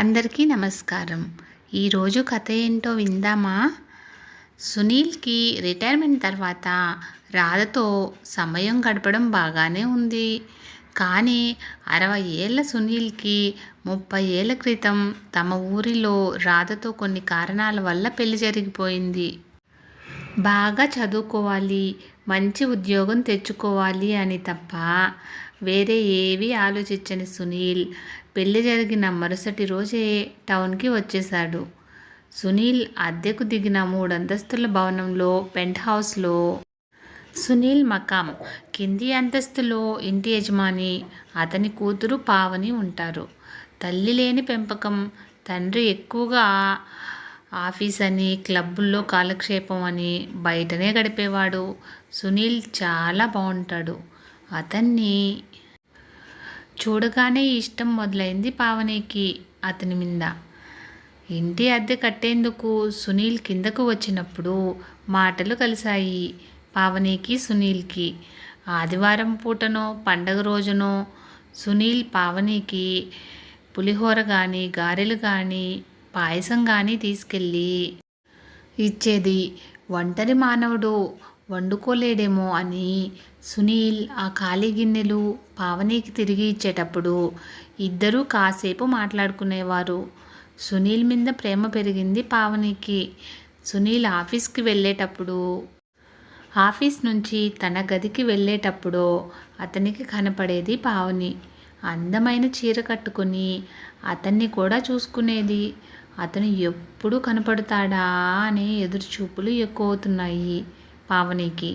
అందరికీ నమస్కారం. ఈరోజు కథ ఏంటో విందామా? సునీల్కి రిటైర్మెంట్ తర్వాత రాధతో సమయం గడపడం బాగానే ఉంది. కానీ అరవై ఏళ్ళ సునీల్కి ముప్పై ఏళ్ళ క్రితం తమ ఊరిలో రాధతో కొన్ని కారణాల వల్ల పెళ్ళి జరిగిపోయింది. బాగా చదువుకోవాలి మంచి ఉద్యోగం తెచ్చుకోవాలి అని తప్ప వేరే ఏవీ ఆలోచించని సునీల్ పెళ్ళి జరిగిన మరుసటి రోజే టౌన్కి వచ్చేశాడు. సునీల్ అద్దెకు దిగిన మూడంతస్తుల భవనంలో పెంట్ హౌస్లో. సునీల్ మకాం కింది అంతస్తులో ఇంటి యజమాని అతని కూతురు పావని ఉంటారు. తల్లి లేని పెంపకం తండ్రి ఎక్కువగా ఆఫీస్ అని క్లబ్బుల్లో కాలక్షేపం అని బయటనే గడిపేవాడు. సునీల్ చాలా బాగుంటాడు అతన్ని చూడగానే ఇష్టం మొదలైంది పావనికి అతని మీద. ఇంటి అద్దె కట్టేందుకు సునీల్ కిందకు వచ్చినప్పుడు మాటలు కలిశాయి పావనికి సునీల్కి. ఆదివారం పూటనో పండగ రోజునో సునీల్ పావనికి పులిహోర కానీ గారెలు కానీ పాయసం కానీ తీసుకెళ్ళి ఇచ్చేది. ఒంటరి మానవుడు వండుకోలేడేమో అని సునీల్ ఆ ఖాళీ గిన్నెలు పావనికి తిరిగి ఇచ్చేటప్పుడు ఇద్దరూ కాసేపు మాట్లాడుకునేవారు. సునీల్ మీద ప్రేమ పెరిగింది పావనికి. సునీల్ ఆఫీస్కి వెళ్ళేటప్పుడు ఆఫీస్ నుంచి తన గదికి వెళ్ళేటప్పుడు అతనికి కనపడేది పావని. అందమైన చీర కట్టుకొని అతన్ని కూడా చూసుకునేది. అతను ఎప్పుడు కనపడతాడా అనే ఎదురుచూపులు ఎక్కువ అవుతున్నాయి పావనికి.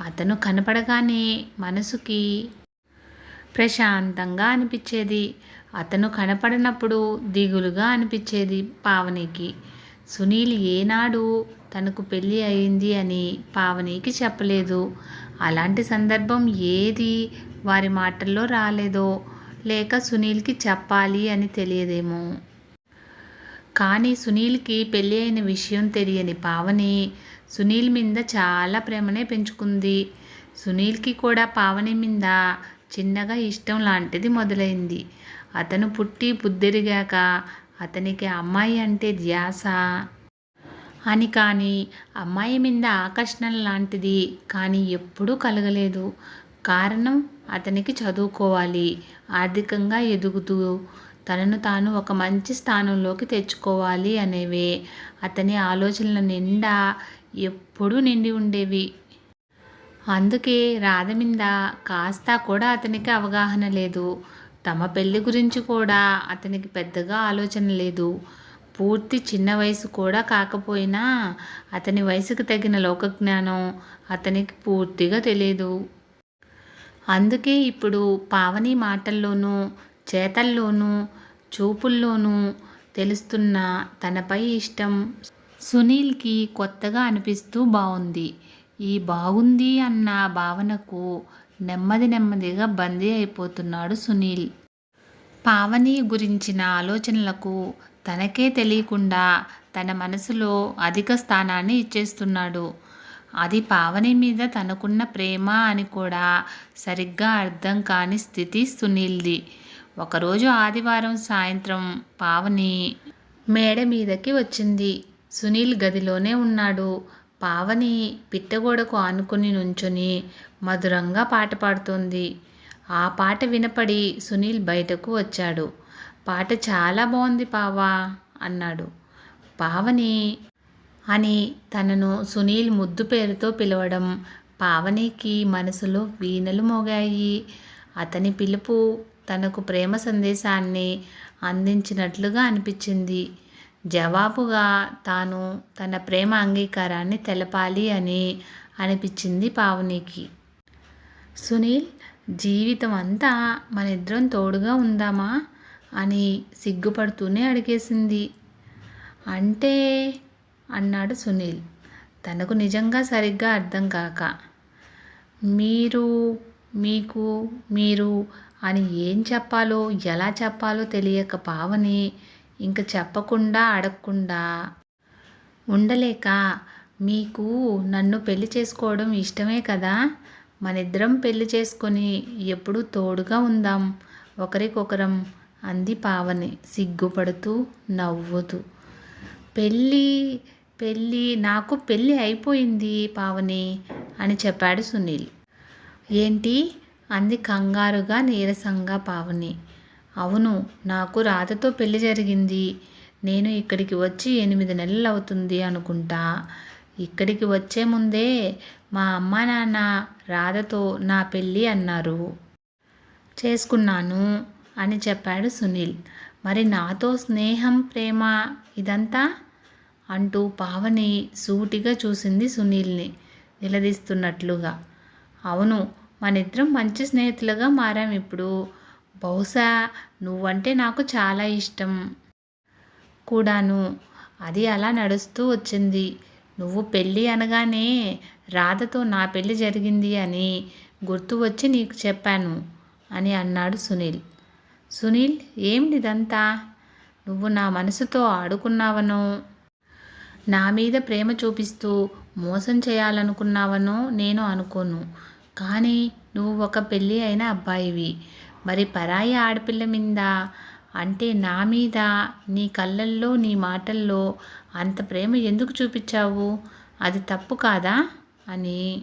అతను కనపడగానే మనసుకి ప్రశాంతంగా అనిపించేది. అతను కనపడినప్పుడు దిగులుగా అనిపించేది పావనికి. సునీల్ ఏనాడు తనకు పెళ్ళి అయింది అని పావనికి చెప్పలేదు. అలాంటి సందర్భం ఏది వారి మాటల్లో రాలేదో లేక సునీల్కి చెప్పాలి అని తెలియదేమో. కానీ సునీల్కి పెళ్ళి అయిన విషయం తెలియని పావని సునీల్ మీద చాలా ప్రేమనే పెంచుకుంది. సునీల్కి కూడా పావని మీద చిన్నగా ఇష్టం లాంటిది మొదలైంది. అతను పుట్టి బుద్ధిరిగాక అతనికి అమ్మాయి అంటే ధ్యాస. అని కానీ అమ్మాయి మీద ఆకర్షణ లాంటిది కానీ ఎప్పుడూ కలగలేదు. కారణం అతనికి చదువుకోవాలి ఆర్థికంగా ఎదుగుతూ తనను తాను ఒక మంచి స్థానంలోకి తెచ్చుకోవాలి అనేవే. అతని ఆలోచనల నిండా ఎప్పుడూ నిండి ఉండేవి. అందుకే రాధ మీద కాస్త కూడా అతనికి అవగాహన లేదు. తమ పెళ్ళి గురించి కూడా అతనికి పెద్దగా ఆలోచన లేదు. పూర్తి చిన్న వయసు కూడా కాకపోయినా అతని వయసుకు తగిన లోకజ్ఞానం అతనికి పూర్తిగా తెలియదు అందుకే ఇప్పుడు పావని మాటల్లోనూ చేతల్లోనూ చూపుల్లోనూ తెలుస్తున్న తనపై ఇష్టం సునీల్కి కొత్తగా అనిపిస్తూ బాగుంది ఈ బాగుంది అన్న భావనకు నెమ్మది నెమ్మదిగా బందీ అయిపోతున్నాడు సునీల్. పావని గురించిన ఆలోచనలకు తనకే తెలియకుండా తన మనసులో అధిక స్థానాన్ని ఇచ్చేస్తున్నాడు. అది పావని మీద తనకున్న ప్రేమ అని కూడా సరిగ్గా అర్థం కాని స్థితి సునీల్ది. ఒకరోజు ఆదివారం సాయంత్రం పావని మేడ మీదకి వచ్చింది. సునీల్ గదిలోనే ఉన్నాడు. పావని పిట్టగోడకు ఆనుకుని నుంచుని మధురంగా పాట పాడుతోంది. ఆ పాట వినపడి సునీల్ బయటకు వచ్చాడు. పాట చాలా బాగుంది పావా అన్నాడు. పావని అని తనను సునీల్ ముద్దు పేరుతో పిలవడం పావనికి మనసులో వీణలు మోగాయి. అతని పిలుపు తనకు ప్రేమ సందేశాన్ని అందించినట్లుగా అనిపించింది. జవాబుగా తాను తన ప్రేమ అంగీకారాన్ని తెలపాలి అని అనిపించింది పావనికి. సునీల్ జీవితం అంతా మన ఇద్దరం తోడుగా ఉందామా? అని సిగ్గుపడుతూనే అడిగేసింది. అంటే అన్నాడు సునీల్. తనకు నిజంగా సరిగ్గా అర్థం కాక. మీరు మీకు మీరు అని ఏం చెప్పాలో ఎలా చెప్పాలో తెలియక పావని ఇంక చెప్పకుండా అడగకుండా ఉండలేక మీకు నన్ను పెళ్ళి చేసుకోవడం ఇష్టమే కదా? మనిద్దరం పెళ్ళి చేసుకొని ఎప్పుడూ తోడుగా ఉందాం ఒకరికొకరం అంది పావని. సిగ్గుపడుతూ నవ్వుతూ. పెళ్ళి పెళ్ళి నాకు పెళ్ళి అయిపోయింది పావని అని చెప్పాడు సునీల్. ఏంటి? అంది కంగారుగా నీరసంగా పావని. అవును నాకు రాధతో పెళ్ళి జరిగింది. నేను ఇక్కడికి వచ్చి ఎనిమిది నెలలు అవుతుంది అనుకుంటా. ఇక్కడికి వచ్చే ముందే మా అమ్మ నాన్న రాధతో నా పెళ్ళి అన్నారు. చేసుకున్నాను అని చెప్పాడు సునీల్. మరి నాతో స్నేహం ప్రేమ ఇదంతా? అంటూ పావని సూటిగా చూసింది సునీల్ని నిలదీస్తున్నట్లుగా. అవును మనిద్దరం మంచి స్నేహితులుగా మారాం ఇప్పుడు. బహుశా నువ్వంటే నాకు చాలా ఇష్టం కూడాను. అది అలా నడుస్తూ వచ్చింది. నువ్వు పెళ్ళి అనగానే రాధతో నా పెళ్ళి జరిగింది అని గుర్తు వచ్చి నీకు చెప్పాను అని అన్నాడు సునీల్. సునీల్ ఏమిటిదంతా నువ్వు నా మనసుతో ఆడుకున్నావనో నా మీద ప్రేమ చూపిస్తూ మోసం చేయాలనుకున్నావనో నేను అనుకోను. కానీ నువ్వు ఒక పెళ్ళి అయిన అబ్బాయివి. మరి పరాయి ఆడపిల్ల మీద అంటే నా మీద నీ కళ్ళల్లో నీ మాటల్లో అంత ప్రేమ ఎందుకు చూపించావు? అది తప్పు కాదా? అని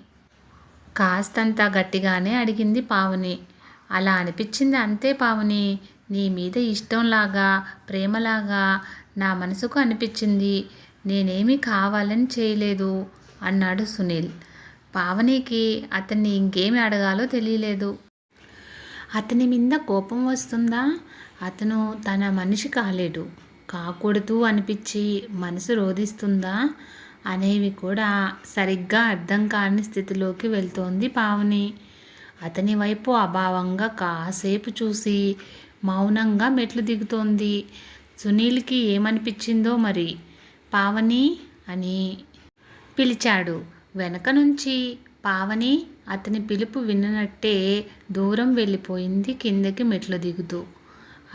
కాస్తంత గట్టిగానే అడిగింది పావని. అలా అనిపించింది అంతే పావని. నీ మీద ఇష్టంలాగా ప్రేమలాగా నా మనసుకు అనిపించింది. నేనేమీ కావాలని చేయలేదు అన్నాడు సునీల్. పావనికి అతన్ని ఇంకేమి అడగాలో తెలియలేదు. అతని మీద కోపం వస్తుందా? అతను తన మనిషి కాలేడు. కాకూడదు అనిపించి మనసు రోధిస్తుందా? అనేవి కూడా సరిగ్గా అర్థం కాని స్థితిలోకి వెళ్తోంది పావని. అతని వైపు అభావంగా కాసేపు చూసి మౌనంగా మెట్లు దిగుతోంది. సునీల్కి ఏమనిపించిందో మరి? పావని అని పిలిచాడు. వెనక నుంచి పావని అతని పిలుపు విన్నట్టే దూరం వెళ్ళిపోయింది కిందకి మెట్లు దిగుతూ.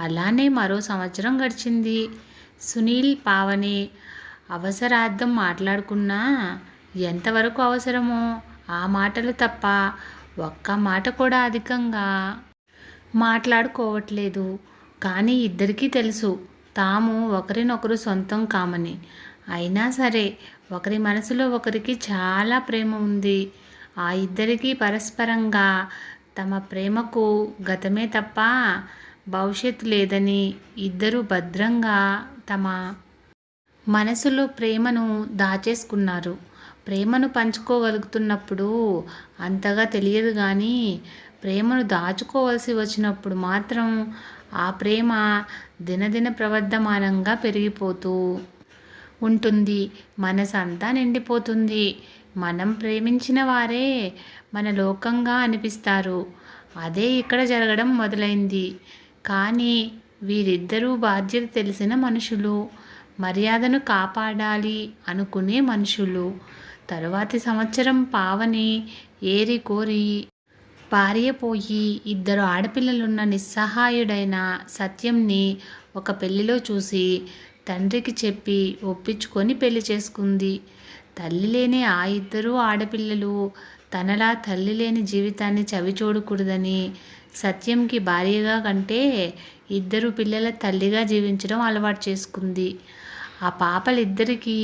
అలానే మరో సంవత్సరం గడిచింది. సునీల్ పావని అవసరార్థం మాట్లాడుకున్నా ఎంతవరకు అవసరమో ఆ మాటలు తప్ప ఒక్క మాట కూడా అధికంగా మాట్లాడుకోవట్లేదు. కానీ ఇద్దరికీ తెలుసు తాము ఒకరినొకరు సొంతం కామని. అయినా సరే ఒకరి మనసులో ఒకరికి చాలా ప్రేమ ఉంది. ఆ ఇద్దరికీ పరస్పరంగా తమ ప్రేమకు గతమే తప్ప భవిష్యత్తు లేదని ఇద్దరు భద్రంగా తమ మనసులో ప్రేమను దాచేసుకున్నారు. ప్రేమను పంచుకోగలుగుతున్నప్పుడు అంతగా తెలియదు కానీ ప్రేమను దాచుకోవాల్సి వచ్చినప్పుడు మాత్రం ఆ ప్రేమ దినదిన ప్రవర్ధమానంగా పెరిగిపోతూ ఉంటుంది. మనసంతా నిండిపోతుంది. మనం ప్రేమించిన వారే మన లోకంగా అనిపిస్తారు. అదే ఇక్కడ జరగడం మొదలైంది. కానీ వీరిద్దరూ బాధ్యత తెలిసిన మనుషులు మర్యాదను కాపాడాలి అనుకునే మనుషులు. తరువాతి సంవత్సరం పావని ఏరి కోరి భార్య పోయి ఇద్దరు ఆడపిల్లలున్న నిస్సహాయుడైన సత్యంని ఒక పెళ్ళిలో చూసి తండ్రికి చెప్పి ఒప్పించుకొని పెళ్ళి చేసుకుంది. తల్లి లేని ఆ ఇద్దరు ఆడపిల్లలు తనలా తల్లి లేని జీవితాన్ని చవి చూడకూడదని సత్యంకి భార్యగా కంటే ఇద్దరు పిల్లల తల్లిగా జీవించడం అలవాటు చేసుకుంది. ఆ పాపలిద్దరికీ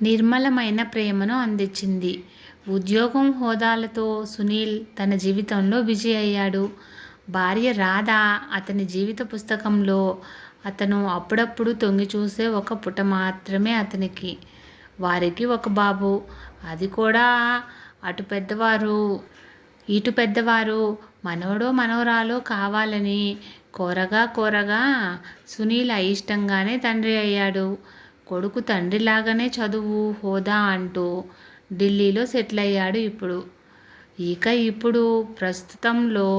నిర్మలమైన ప్రేమను అందించింది. ఉద్యోగం హోదాలతో సునీల్ తన జీవితంలో బిజీ అయ్యాడు. భార్య రాధ అతని జీవిత పుస్తకంలో అతను అప్పుడప్పుడు తొంగి చూసే ఒక పుట మాత్రమే అతనికి. వారికి ఒక బాబు. అది కూడా అటు పెద్దవారు ఇటు పెద్దవారు మనవడో మనవరాలో కావాలని కోరగా కోరగా సునీల్ అయిష్టంగానే తండ్రి అయ్యాడు. కొడుకు తండ్రిలాగానే చదువు హోదా అంటూ ఢిల్లీలో సెటిల్ అయ్యాడు ఇప్పుడు. ఇక ఇప్పుడు ప్రస్తుతంలో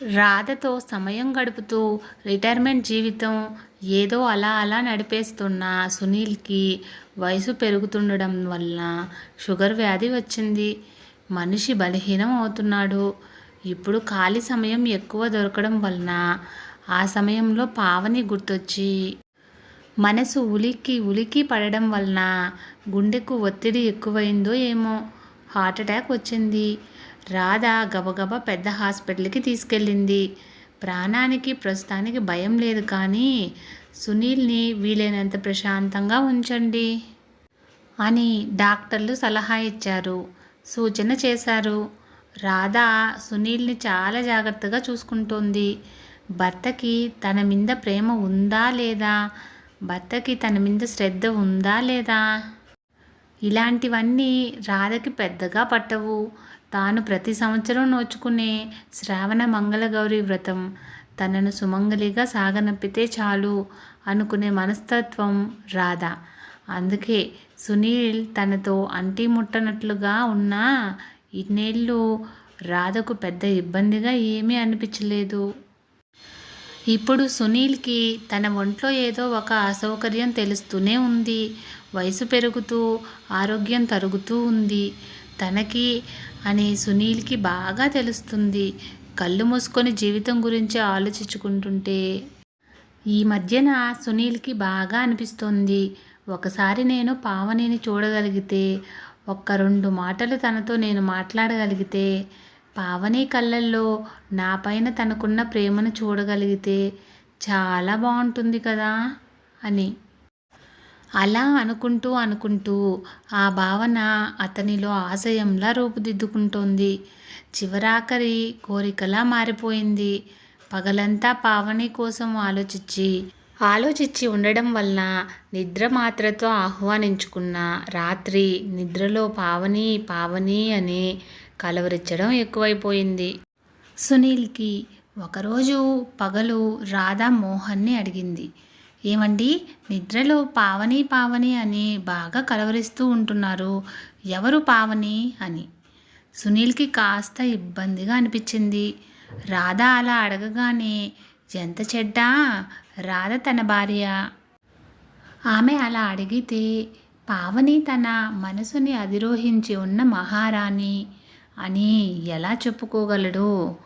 రాధతో సమయం గడుపుతూ రిటైర్మెంట్ జీవితం ఏదో అలా అలా నడిపేస్తున్న సునీల్కి వయసు పెరుగుతుండడం వల్ల షుగర్ వ్యాధి వచ్చింది. మనిషి బలహీనం అవుతున్నాడు. ఇప్పుడు ఖాళీ సమయం ఎక్కువ దొరకడం వలన ఆ సమయంలో పావని గుర్తొచ్చి మనసు ఉలిక్కి ఉలికి పడడం వలన గుండెకు ఒత్తిడి ఎక్కువైందో ఏమో. హార్ట్ అటాక్ వచ్చింది. రాధ గబగబా పెద్ద హాస్పిటల్కి తీసుకెళ్ళింది. ప్రాణానికి ప్రస్తుతానికి భయం లేదు కానీ సునీల్ని వీలైనంత ప్రశాంతంగా ఉంచండి అని డాక్టర్లు సలహా ఇచ్చారు. సూచన చేశారు. రాధ సునీల్ని చాలా జాగ్రత్తగా చూసుకుంటోంది. భర్తకి తన మీద ప్రేమ ఉందా లేదా? భర్తకి తన మీద శ్రద్ధ ఉందా లేదా? ఇలాంటివన్నీ రాధకి పెద్దగా పట్టవు. తాను ప్రతి సంవత్సరం నోచుకునే శ్రావణ మంగళగౌరి వ్రతం తనను సుమంగలిగా సాగనంపితే చాలు అనుకునే మనస్తత్వం రాధ. అందుకే సునీల్ తనతో అంటి ముట్టనట్లుగా ఉన్నా ఇన్నేళ్ళు రాధకు పెద్ద ఇబ్బందిగా ఏమీ అనిపించలేదు. ఇప్పుడు సునీల్కి తన ఒంట్లో ఏదో ఒక అసౌకర్యం తెలుస్తూనే ఉంది. వయసు పెరుగుతూ ఆరోగ్యం తరుగుతూ ఉంది. తనకి అని సునీల్కి బాగా తెలుస్తుంది. కళ్ళు మూసుకొని జీవితం గురించి ఆలోచించుకుంటుంటే ఈ మధ్యన సునీల్కి బాగా అనిపిస్తోంది. ఒకసారి నేను పావనిని చూడగలిగితే ఒక్క రెండు మాటలు తనతో నేను మాట్లాడగలిగితే పావని కళ్ళల్లో నా పైన తనకున్న ప్రేమను చూడగలిగితే చాలా బాగుంటుంది కదా అని. అలా అనుకుంటూ అనుకుంటూ ఆ భావన అతనిలో ఆశయంలా రూపుదిద్దుకుంటోంది. చివరాఖరి కోరికలా మారిపోయింది. పగలంతా పావని కోసం ఆలోచించి ఆలోచించి ఉండడం వలన నిద్ర మాత్రతో ఆహ్వానించుకున్న రాత్రి నిద్రలో పావని పావని అని కలవరించడం ఎక్కువైపోయింది. సునీల్కి ఒకరోజు పగలు రాధా మోహన్ని అడిగింది. ఏమండి? నిద్రలో పావని పావని అని బాగా కలవరిస్తూ ఉంటున్నారు. ఎవరు పావని అని? సునీల్కి కాస్త ఇబ్బందిగా అనిపించింది. రాధ అలా అడగగానే ఎంత చెడ్డా? రాధ తన భార్య. ఆమె అలా అడిగితే పావని తన మనసుని అధిరోహించి ఉన్న మహారాణి అని ఎలా చెప్పుకోగలడు?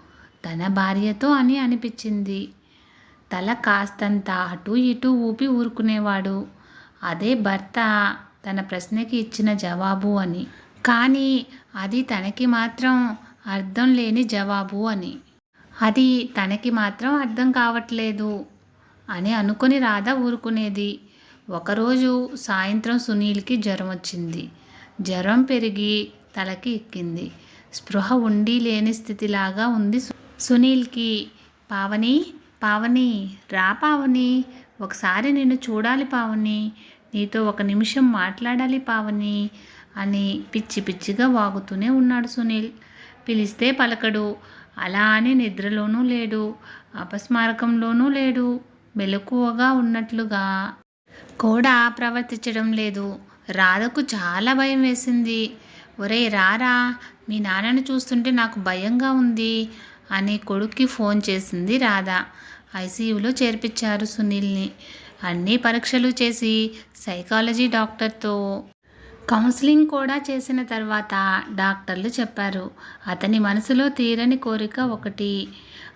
తన భార్యతో అని అనిపించింది. తల కాస్తంత అటు ఇటు ఊపి ఊరుకునేవాడు. అదే భర్త తన ప్రశ్నకి ఇచ్చిన జవాబు అని. కానీ అది తనకి మాత్రం అర్థం లేని జవాబు అని. అది తనకి మాత్రం అర్థం కావట్లేదు అని అనుకుని రాధ ఊరుకునేది. ఒకరోజు సాయంత్రం సునీల్కి జ్వరం వచ్చింది. జ్వరం పెరిగి తలకి ఎక్కింది. స్పృహ ఉండి లేని స్థితిలాగా ఉంది సునీల్కి. పావని పావని రా పావని ఒకసారి నిన్ను చూడాలి పావని నీతో ఒక నిమిషం మాట్లాడాలి పావని అని పిచ్చి పిచ్చిగా వాగుతూనే ఉన్నాడు సునీల్. పిలిస్తే పలకడు. అలా అని నిద్రలోనూ లేడు. అపస్మారకంలోనూ లేడు. మెలకువగా ఉన్నట్లుగా. కూడా ప్రవర్తించడం లేదు. రాధకు చాలా భయం వేసింది. ఒరే రారా మీ నాన్నని చూస్తుంటే నాకు భయంగా ఉంది అని కొడుక్కి ఫోన్ చేసింది రాధ. ఐసీయూలో చేర్పించారు సునీల్ని. అన్ని పరీక్షలు చేసి సైకాలజీ డాక్టర్తో కౌన్సిలింగ్ కూడా చేసిన తర్వాత డాక్టర్లు చెప్పారు అతని మనసులో తీరని కోరిక ఒకటి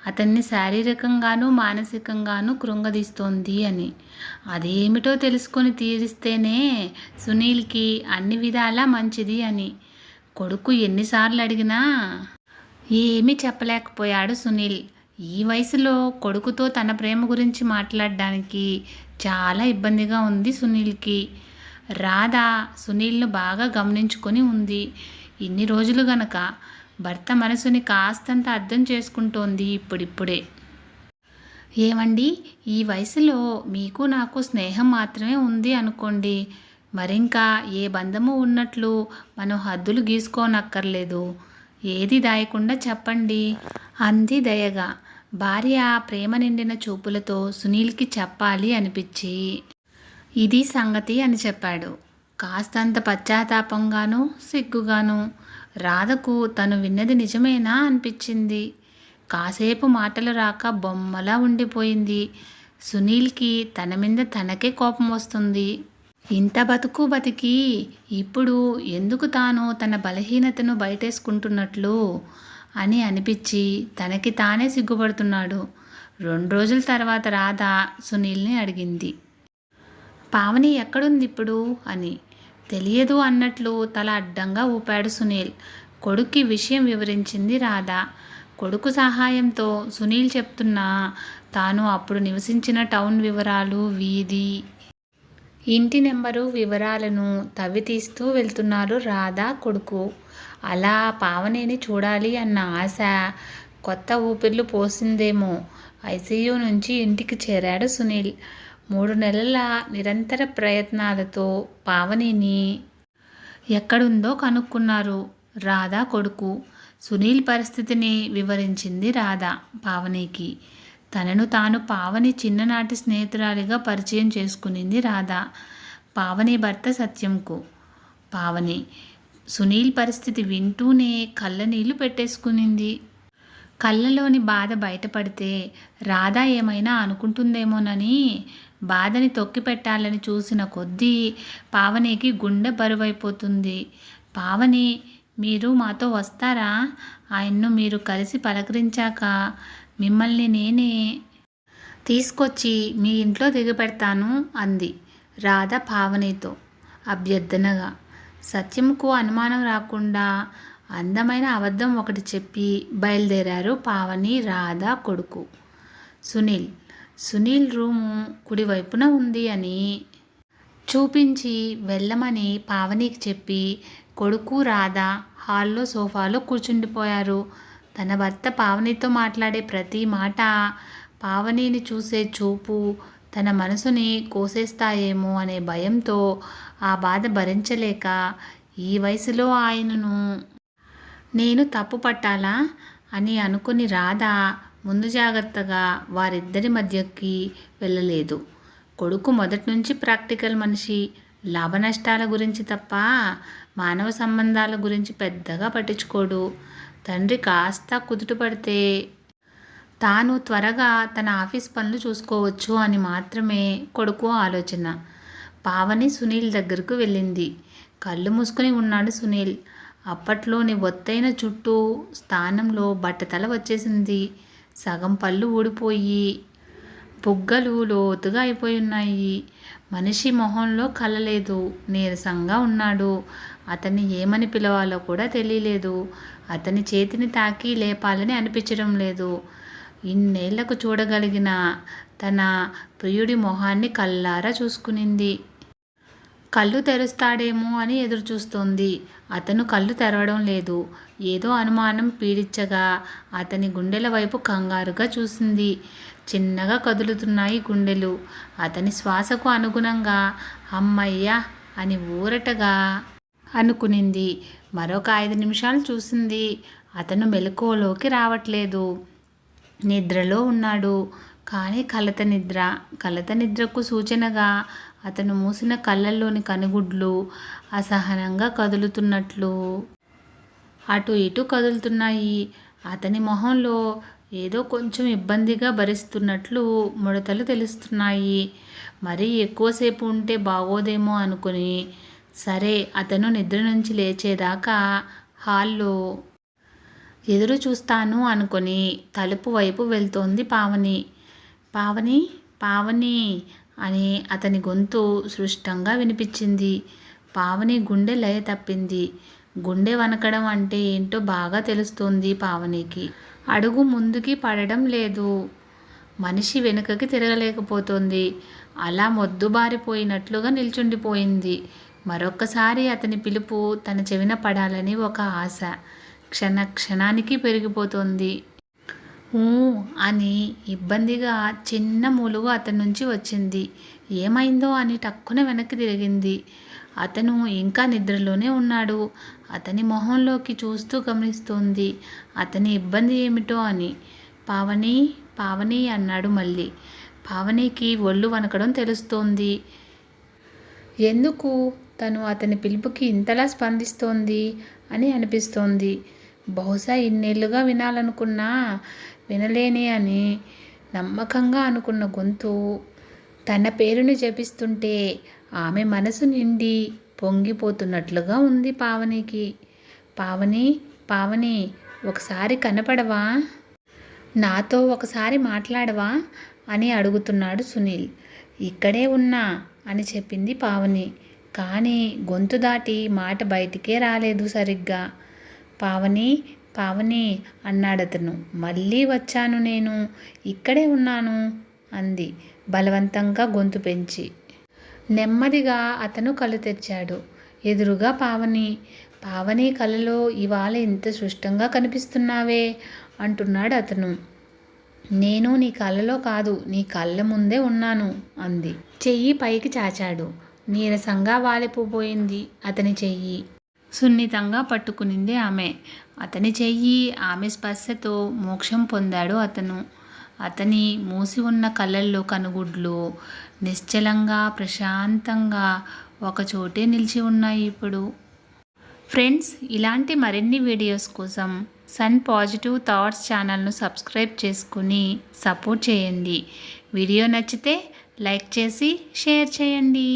అతన్ని శారీరకంగానూ మానసికంగానూ కృంగదీస్తోంది అని. అదేమిటో తెలుసుకొని తీరిస్తేనే సునీల్కి అన్ని విధాలా మంచిది అని. కొడుకు ఎన్నిసార్లు అడిగినా ఏమీ చెప్పలేకపోయాడు సునీల్. ఈ వయసులో కొడుకుతో తన ప్రేమ గురించి మాట్లాడడానికి చాలా ఇబ్బందిగా ఉంది సునీల్కి. రాధ సునీల్ను బాగా గమనించుకొని ఉంది. ఇన్ని రోజులు గనక భర్త మనసుని కాస్తంత అర్థం చేసుకుంటోంది ఇప్పుడిప్పుడే. ఏమండి ఈ వయసులో మీకు నాకు స్నేహం మాత్రమే ఉంది అనుకోండి. మరింకా ఏ బంధము ఉన్నట్లు మనం హద్దులు గీసుకోనక్కర్లేదు. ఏది దాయకుండా చెప్పండి. అంది దయగా. భార్య ప్రేమ నిండిన చూపులతో సునీల్కి చెప్పాలి అనిపించి ఇది సంగతి అని చెప్పాడు. కాస్తంత పశ్చాత్తాపంగాను సిగ్గుగాను రాధకు తను విన్నది నిజమేనా అనిపించింది. కాసేపు మాటలు రాక బొమ్మలా ఉండిపోయింది. సునీల్కి తన మీద తనకే కోపం వస్తుంది. ఇంత బతుకు బతికి ఇప్పుడు ఎందుకు తాను తన బలహీనతను బయటేసుకుంటున్నట్లు? అని అనిపించి తనకి తానే సిగ్గుపడుతున్నాడు. రెండు రోజుల తర్వాత రాధ సునీల్ని అడిగింది. పావని ఎక్కడుంది ఇప్పుడు అని. తెలియదు అన్నట్లు తల అడ్డంగా ఊపాడు సునీల్. కొడుక్కి విషయం వివరించింది రాధ. కొడుకు సహాయంతో సునీల్ చెప్తున్న తాను అప్పుడు నివసించిన టౌన్ వివరాలు వీధి ఇంటి నెంబరు వివరాలను తవ్వి తీస్తూ వెళ్తున్నారు రాధా కొడుకు. అలా పావనిని చూడాలి అన్న ఆశ కొత్త ఊపిర్లు పోసిందేమో. ఐసీయూ నుంచి ఇంటికి చేరాడు సునీల్. మూడు నెలల నిరంతర ప్రయత్నాలతో పావనిని ఎక్కడుందో కనుక్కున్నారు రాధా కొడుకు. సునీల్ పరిస్థితిని వివరించింది రాధ పావనికి. తనను తాను పావని చిన్ననాటి స్నేహితురాలిగా పరిచయం చేసుకునింది రాధ పావని భర్త సత్యంకు. పావని సునీల్ పరిస్థితి వింటూనే కళ్ళ నీళ్ళు పెట్టేసుకునింది. కళ్ళలోని బాధ బయటపడితే రాధ ఏమైనా అనుకుంటుందేమోనని బాధని తొక్కి పెట్టాలని చూసిన కొద్దీ పావనికి గుండె బరువైపోతుంది. పావని మీరు మాతో వస్తారా? ఆయన్ను మీరు కలిసి పలకరించాక మిమ్మల్ని నేనే తీసుకొచ్చి మీ ఇంట్లో దిగబెడతాను అంది రాధ పావనితో అభ్యర్థనగా. సత్యంకు అనుమానం రాకుండా అందమైన అబద్ధం ఒకటి చెప్పి బయలుదేరారు పావని రాధ కొడుకు. సునీల్ సునీల్ రూము కుడివైపున ఉంది అని చూపించి వెళ్ళమని పావనికి చెప్పి కొడుకు రాధ హాల్లో సోఫాలో కూర్చుండిపోయారు. తన భర్త పావనితో మాట్లాడే ప్రతి మాట పావనిని చూసే చూపు తన మనసుని కోసేస్తాయేమో అనే భయంతో ఆ బాధ భరించలేక ఈ వయసులో ఆయనను నేను తప్పు పట్టాలా అని అనుకుని రాధ ముందు జాగ్రత్తగా వారిద్దరి మధ్యకి వెళ్ళలేదు. కొడుకు మొదటి నుంచి ప్రాక్టికల్ మనిషి లాభ నష్టాల గురించి తప్ప మానవ సంబంధాల గురించి పెద్దగా పట్టించుకోడు. తండ్రి కాస్త కుదుట పడితే తాను త్వరగా తన ఆఫీస్ పనులు చూసుకోవచ్చు అని మాత్రమే కొడుకు ఆలోచన. పావని సునీల్ దగ్గరకు వెళ్ళింది. కళ్ళు మూసుకుని ఉన్నాడు సునీల్. అప్పట్లోని ఒత్తైన చుట్టూ స్థానంలో బట్టతల వచ్చేసింది. సగం పళ్ళు ఊడిపోయి బుగ్గలు లోతుగా అయిపోయి ఉన్నాయి. మనిషి మొహంలో కలలేదు. నీరసంగా ఉన్నాడు. అతన్ని ఏమని పిలవాలో కూడా తెలియలేదు. అతని చేతిని తాకి లేపాలని అనిపించడం లేదు. ఇన్నేళ్ళకు చూడగలిగిన తన ప్రియుడి మొహాన్ని కల్లారా చూసుకునింది. కళ్ళు తెరుస్తాడేమో అని ఎదురు చూస్తోంది అతను కళ్ళు తెరవడం లేదు. ఏదో అనుమానం పీడించగా అతని గుండెల వైపు కంగారుగా చూసింది. చిన్నగా కదులుతున్నాయి గుండెలు. అతని శ్వాసకు అనుగుణంగా అమ్మయ్య అని ఊరటగా అనుకునింది. మరొక ఐదు నిమిషాలు చూసింది. అతను మెలకువలోకి రావట్లేదు. నిద్రలో ఉన్నాడు. కానీ కలత నిద్ర కలత నిద్రకు సూచనగా అతను మూసిన కళ్ళల్లోని కనుగుడ్లు అసహనంగా కదులుతున్నట్లు. అటు ఇటు కదులుతున్నాయి. అతని మొహంలో ఏదో కొంచెం ఇబ్బందిగా భరిస్తున్నట్లు ముడతలు తెలుస్తున్నాయి. మరీ ఎక్కువసేపు ఉంటే బాగోదేమో అనుకుని సరే అతను నిద్ర నుంచి లేచేదాకా హాల్లో ఎదురు చూస్తాను అనుకొని తలుపు వైపు వెళ్తోంది పావని. పావని? పావని? అని అతని గొంతు సృష్టంగా వినిపించింది. పావని గుండె లయ తప్పింది. గుండె వనకడం అంటే ఏంటో బాగా తెలుస్తోంది పావనికి. అడుగు ముందుకి పడడం లేదు. మనిషి వెనుకకి తిరగలేకపోతుంది. అలా మొద్దుబారిపోయినట్లుగా నిల్చుండిపోయింది. మరొక్కసారి అతని పిలుపు తన చెవిన పడాలని ఒక ఆశ క్షణ క్షణానికి పెరిగిపోతోంది. అని ఇబ్బందిగా చిన్న మూలుగు అతని నుంచి వచ్చింది. ఏమైందో అని టక్కున వెనక్కి తిరిగింది. అతను ఇంకా నిద్రలోనే ఉన్నాడు. అతని మొహంలోకి చూస్తూ గమనిస్తోంది. అతని ఇబ్బంది ఏమిటో అని. పావని పావని అన్నాడు మళ్ళీ. పావనికి ఒళ్ళు వనకడం తెలుస్తోంది. ఎందుకు? తను అతని పిలుపుకి ఇంతలా స్పందిస్తోంది అని అనిపిస్తోంది. బహుశా ఇన్నేళ్ళుగా వినాలనుకున్నా వినలేని అని నమ్మకంగా అనుకున్న గొంతు తన పేరుని జపిస్తుంటే ఆమె మనసు నిండి పొంగిపోతున్నట్లుగా ఉంది పావనికి. పావని పావని ఒకసారి కనపడవా? నాతో ఒకసారి మాట్లాడవా? అని అడుగుతున్నాడు సునీల్. ఇక్కడే ఉన్నా అని చెప్పింది పావని. కానీ గొంతు దాటి మాట బయటికే రాలేదు సరిగ్గా. పావని పావని అన్నాడతను. మళ్ళీ వచ్చాను నేను. ఇక్కడే ఉన్నాను అంది బలవంతంగా గొంతు పెంచి. నెమ్మదిగా అతను కళ్ళు తెరిచాడు. ఎదురుగా పావని పావని కలలో ఇవాళ ఇంత సుష్టంగా కనిపిస్తున్నావే అంటున్నాడు అతను. నేను నీ కళ్ళలో కాదు నీ కళ్ళ ముందే ఉన్నాను అంది. చెయ్యి పైకి చాచాడు. నీరసంగా వాలిపోయింది అతని చెయ్యి. సున్నితంగా పట్టుకునింది ఆమె. అతని చెయ్యి ఆమె స్పర్శతో మోక్షం పొందాడు అతను. అతని మూసి ఉన్న కళ్ళల్లో కనుగుడ్లు నిశ్చలంగా ప్రశాంతంగా ఒకచోటే నిలిచి ఉన్నాయి ఇప్పుడు. ఫ్రెండ్స్ ఇలాంటి మరిన్ని వీడియోస్ కోసం సన్ పాజిటివ్ థాట్స్ ఛానల్ను సబ్స్క్రైబ్ చేసుకుని సపోర్ట్ చేయండి. వీడియో నచ్చితే లైక్ చేసి షేర్ చేయండి.